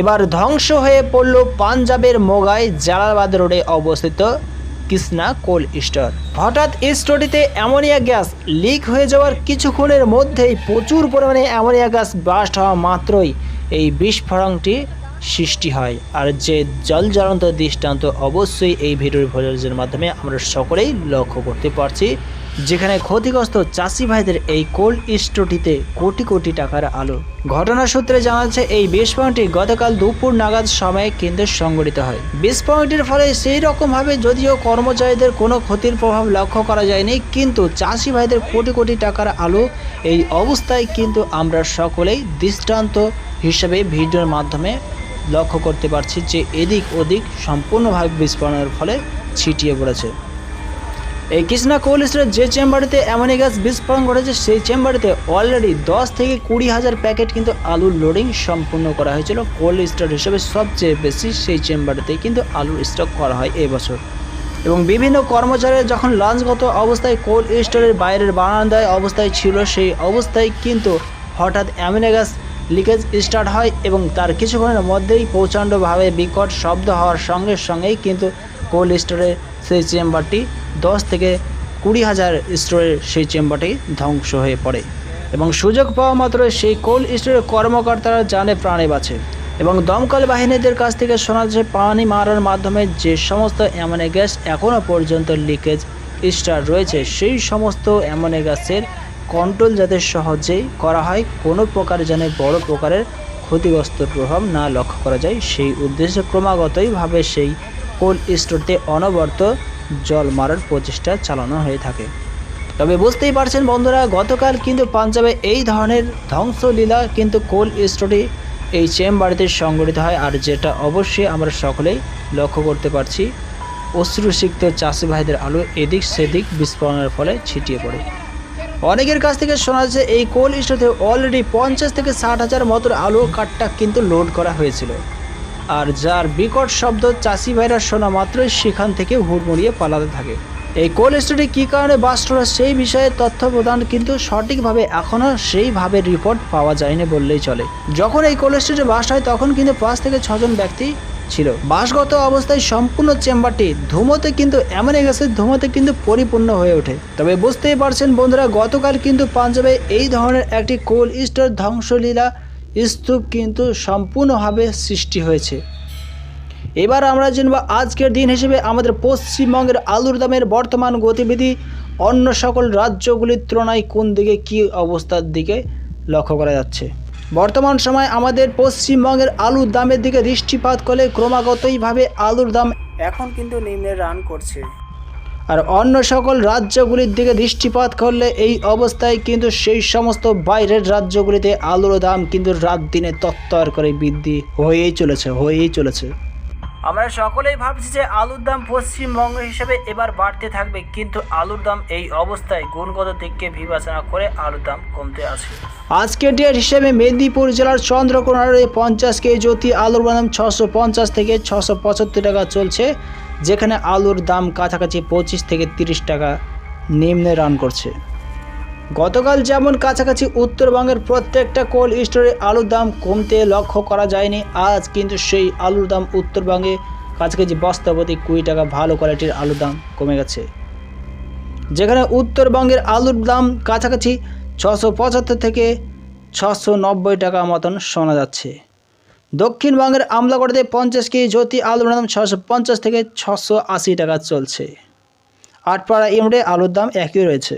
এবার ধ্বংস হয়ে পড়ল পাঞ্জাবের মোগাই জালালাবাদ রোডে অবস্থিত কৃষ্ণা কোল স্টোর। হঠাৎ স্টোরটিতে অ্যামোনিয়া গ্যাস লিক হয়ে যাওয়ার কিছুক্ষণের মধ্যেই প্রচুর পরিমাণে অ্যামোনিয়া গ্যাস ব্লাস্ট হওয়া মাত্রই এই বিস্ফোরণটি সৃষ্টি হয়। আর যে জল জ্বলন্ত দৃষ্টান্ত অবশ্যই এই ভিডিওর ভোজের মাধ্যমে আমরা সকলেই লক্ষ্য করতে পারছি। যেখানে ক্ষতিগ্রস্ত চাষি ভাইদের এই কোল্ড স্টোরটিতে কোটি কোটি টাকার আলো। ঘটনা সূত্রে জানা যাচ্ছে, এই বিস্ফোরণটি গতকাল দুপুর নাগাদ সময়ে কেন্দ্রে সংঘটিত হয়। বিস্ফোরণটির ফলে সেই রকমভাবে যদিও কর্মচারীদের কোনো ক্ষতির প্রভাব লক্ষ্য করা যায়নি, কিন্তু চাষি ভাইদের কোটি কোটি টাকার আলো এই অবস্থায় কিন্তু আমরা সকলেই দৃষ্টান্ত হিসেবে ভিডিওর মাধ্যমে লক্ষ্য করতে পারছি যে এদিক ওদিক সম্পূর্ণভাবে বিস্ফোরণের ফলে ছিটিয়ে পড়েছে। এই কৃষ্ণা কোল্ড স্টোরের যে চেম্বারেতে অ্যামোনিয়া গ্যাস বিস্ফোরণ ঘটেছে, সেই চেম্বারেতে অলরেডি দশ থেকে কুড়ি হাজার প্যাকেট কিন্তু আলুর লোডিং সম্পূর্ণ করা হয়েছিল। কোল্ড স্টোর হিসেবে সবচেয়ে বেশি সেই চেম্বারটিতে কিন্তু আলুর স্টক করা হয় এই বছর। এবং বিভিন্ন কর্মচারীরা যখন লাঞ্চগত অবস্থায় কোল্ড স্টোরের বাইরের বারান্দায় অবস্থায় ছিল, সেই অবস্থায় কিন্তু হঠাৎ অ্যামোনিয়া গ্যাস লিকেজ স্টার্ট হয় এবং তার কিছুক্ষণের মধ্যেই প্রচণ্ডভাবে বিকট শব্দ হওয়ার সঙ্গে সঙ্গেই কিন্তু কোল্ড স্টোরের সেই চেম্বারটি দশ থেকে কুড়ি হাজার স্টোরের সেই চেম্বারটি ধ্বংস হয়ে পড়ে। এবং সুযোগ পাওয়া মাত্র সেই কোল্ড স্টোরের কর্মকর্তারা জানে প্রাণে বাঁচে। এবং দমকল বাহিনীদের কাছ থেকে শোনা যাচ্ছে, পানি মারার মাধ্যমে যে সমস্ত অ্যামোনিয়া গ্যাস এখনও পর্যন্ত লিকেজ স্টার রয়েছে, সেই সমস্ত অ্যামোনিয়া গ্যাসের কন্ট্রোল যাতে সহজেই করা হয়, কোনো প্রকার যেন বড় প্রকারের ক্ষতিগ্রস্ত প্রভাব না লক্ষ্য করা যায়। সেই উদ্দেশ্যে ক্রমাগতইভাবে সেই কোল্ড স্টোরতে অনবরত জল মারার প্রচেষ্টা চালানো হয়ে থাকে। তবে বুঝতেই পারছেন বন্ধুরা, গতকাল কিন্তু পাঞ্জাবে এই ধরনের ধ্বংসলীলা কিন্তু কোল্ড স্টোরে এই চেম্বারতে সংগঠিত হয় আর যেটা অবশ্যই আমরা সকলেই লক্ষ্য করতে পারছি। অশ্রুসিক্ত চাষি ভাইদের আলো এদিক সেদিক বিস্ফোরণের ফলে ছিটিয়ে পড়ে। অনেকের কাছ থেকে শোনা যাচ্ছে, এই কোল স্টোরে অলরেডি পঞ্চাশ থেকে ষাট হাজার মতো আলু কাঠটা কিন্তু লোড করা হয়েছিল। আর যার বিকট শব্দ চাষি ভাইরা শোনা মাত্রই সেখান থেকে হুড়মুড়িয়ে পালাতে থাকে। এই কোল্ড স্টোরে কী কারণে বাস্ট হলো সেই বিষয়ে তথ্য প্রদান কিন্তু সঠিকভাবে এখনও সেইভাবে রিপোর্ট পাওয়া যায়নি বললেই চলে। যখন এই কোল্ড স্টোরে বাস্ট হয়, তখন কিন্তু পাঁচ থেকে ছজন ব্যক্তি ছিল। বাসগত অবস্থায় সম্পূর্ণ চেম্বারটি ধুমোতে কিন্তু এমন গেছে ধুমোতে কিন্তু পরিপূর্ণ হয়ে ওঠে। তবে বুঝতেই পারছেন বন্ধুরা, গতকাল কিন্তু পাঞ্জাবে এই ধরনের একটি কোল্ড স্টোর ধ্বংসলীলা স্তূপ কিন্তু সম্পূর্ণভাবে সৃষ্টি হয়েছে। এবার আমরা জানব আজকের দিন হিসেবে আমাদের পশ্চিমবঙ্গের আলুর দামের বর্তমান গতিবিধি, অন্য সকল রাজ্যগুলির তুলনায় কোন দিকে কী অবস্থার দিকে লক্ষ্য করা যাচ্ছে। বর্তমান সময় আমাদের পশ্চিমবঙ্গের আলুর দামের দিকে দৃষ্টিপাত করলে ক্রমাগতইভাবে আলুর দাম এখন কিন্তু নিম্নে রান করছে। আর অন্য সকল রাজ্যগুলির দিকে দৃষ্টিপাত করলে এই অবস্থায় কিন্তু সেই সমস্ত বাইরের রাজ্যগুলিতে আলুর দাম কিন্তু রাত দিনে তত্তর করে বৃদ্ধি হয়েই চলেছে হয়েই চলেছে। আমরা সকলেই ভাবছি যে আলুর দাম পশ্চিমবঙ্গ হিসেবে এবার বাড়তে থাকবে কিন্তু আলুর দাম এই অবস্থায় গুণগত দিককে বিবেচনা করে আলুর দাম কমতে আছে। আজকের ডেট হিসেবে মেদিনীপুর জেলার চন্দ্রকোনারে পঞ্চাশ কেজি জ্যোতি আলুর দাম ছশো পঞ্চাশ থেকে ছশো পঁচাত্তর টাকা চলছে। যেখানে আলুর দাম কাছাকাছি পঁচিশ থেকে তিরিশ টাকা নিম্নে রান করছে। গতকাল যেমন কাছাকাছি উত্তরবঙ্গের প্রত্যেকটা কোল্ড স্টোরে আলুর দাম কমতে লক্ষ্য করা যায়নি, আজ কিন্তু সেই আলুর দাম উত্তরবঙ্গে কাছাকাছি বস্তাপতি কুড়ি টাকা ভালো কোয়ালিটির আলুর দাম কমে গেছে। যেখানে উত্তরবঙ্গের আলুর দাম কাছাকাছি ছশো পঁচাত্তর থেকে ছশো নব্বই টাকা মতন শোনা যাচ্ছে। দক্ষিণবঙ্গের আমলাগড়তে পঞ্চাশ কেজি জ্যোতি আলুর দাম ছশো পঞ্চাশ থেকে ছশো আশি টাকা চলছে। আটপাড়া ইউনিটে আলুর দাম একই রয়েছে।